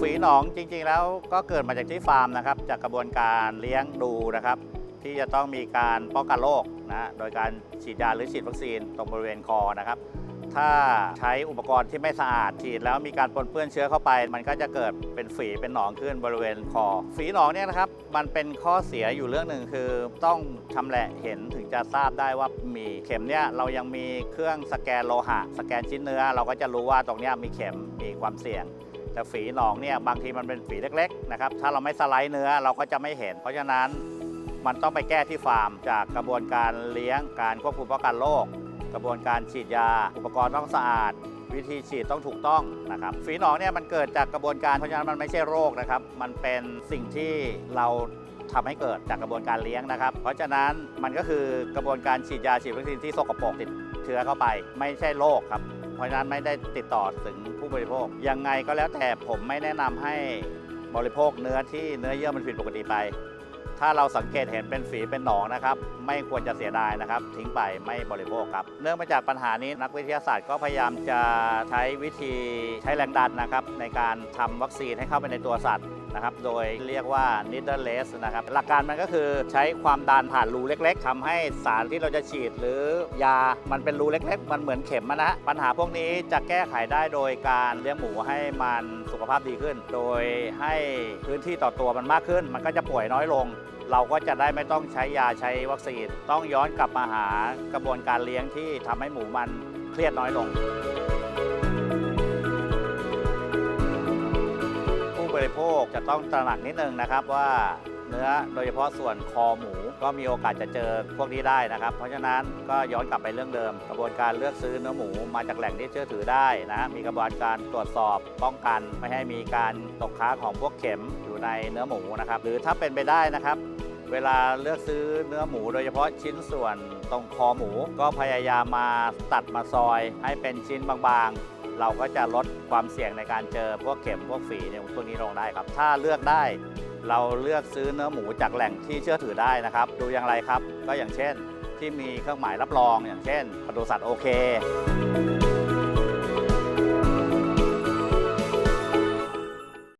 ฝีหนองจริงๆแล้วก็เกิดมาจากที่ฟาร์มนะครับ จากกระบวนการเลี้ยงดูนะครับ ที่จะต้องมีการป้องกันโรคนะโดยการฉีดยาหรือฉีดวัคซีนตรงบริเวณคอนะครับ ถ้าใช้อุปกรณ์ที่ไม่สะอาดฉีดแล้วมีการปนเปื้อนเชื้อเข้าไป มันก็จะเกิดเป็นฝีเป็นหนองขึ้นบริเวณคอ ฝีหนองเนี่ยนะครับ มันเป็นข้อเสียอยู่เรื่องหนึ่งคือต้องชำแหละเห็นถึงจะทราบได้ว่ามีเข็มเนี่ยเรายังมีเครื่องสแกนโลหะ สแกนชิ้นเนื้อ เราก็จะรู้ว่าตรงนี้มีเข็มมีความเสี่ยง แต่ฝีหนองเนี่ยบางทีมันเป็นฝีเล็กๆนะครับถ้าเราไม่สไลด์เนื้อเราก็จะไม่เห็น เพราะฉะนั้นมันต้องไปแก้ที่ฟาร์ม จากกระบวนการเลี้ยงการควบคุมป้องกันโรคกระบวนการฉีดยา อุปกรณ์ต้องสะอาด วิธีฉีดต้องถูกต้องนะครับฝีหนองเนี่ยมันเกิดจากกระบวนการเพราะฉะนั้นมันไม่ใช่โรคนะครับ มันเป็นสิ่งที่เราทำให้เกิดจากกระบวนการเลี้ยงนะครับ เพราะฉะนั้นมันก็คือกระบวนการฉีดยาฉีดวัคซีนที่สกปรกติดเชื้อเข้าไป ไม่ใช่โรคครับ เพราะฉะนั้นไม่ได้ติดต่อถึงผู้บริโภค ยังไงก็แล้วแต่ผมไม่แนะนำให้บริโภคเนื้อที่เนื้อเยื่อมันผิดปกติไป ถ้าเราสังเกตเห็นเป็นฝีเป็นหนองนะครับ ไม่ควรจะเสียดายนะครับ ทิ้งไปไม่บริโภคครับ เนื่องมาจากปัญหานี้นักวิทยาศาสตร์ก็พยายามจะใช้วิธีใช้แรงดันนะครับ ในการทำวัคซีนให้เข้าไปในตัวสัตว์ นะครับ โดยเรียกว่า n e e d l e s s นะครับ หลักการมันก็คือใช้ความดันผ่านรูเล็ก ๆทำให้สารที่เราจะฉีดหรือยา มันเป็นรูเล็ก ๆ มันเหมือนเข็มอะนะ ปัญหาพวกนี้จะแก้ไขได้โดยการเลี้ยงหมูให้มันสุขภาพดีขึ้น โดยให้พื้นที่ต่อตัวมันมากขึ้น มันก็จะป่วยน้อยลงเราก็จะได้ไม่ต้องใช้ยาใช้วัคซีน ต้องย้อนกลับมาหากระบวนการเลี้ยงที่ทำให้หมูมันเครียดน้อยลง จะต้องตระหนักนิดนึงนะครับว่าเนื้อโดยเฉพาะส่วนคอหมูก็มีโอกาสจะเจอพวกนี้ได้นะครับ เพราะฉะนั้นก็ย้อนกลับไปเรื่องเดิม กระบวนการเลือกซื้อเนื้อหมูมาจากแหล่งที่เชื่อถือได้นะมีกระบวนการตรวจสอบป้องกัน ไม่ให้มีการตกค้างของพวกเข็มอยู่ในเนื้อหมูนะครับหรือถ้าเป็นไปได้นะครับ เวลาเลือกซื้อเนื้อหมูโดยเฉพาะชิ้นส่วนตรงคอหมูก็พยายามมาตัดมาซอยให้เป็นชิ้นบางๆ เราก็จะลดความเสี่ยงในการเจอพวกเข็มพวกฝีเนี่ยพวกนี้ลงได้ครับ ถ้าเลือกได้ เราเลือกซื้อเนื้อหมูจากแหล่งที่เชื่อถือได้นะครับ ดูอย่างไรครับ ก็อย่างเช่น ที่มีเครื่องหมายรับรองอย่างเช่นปศุสัตว์โอเค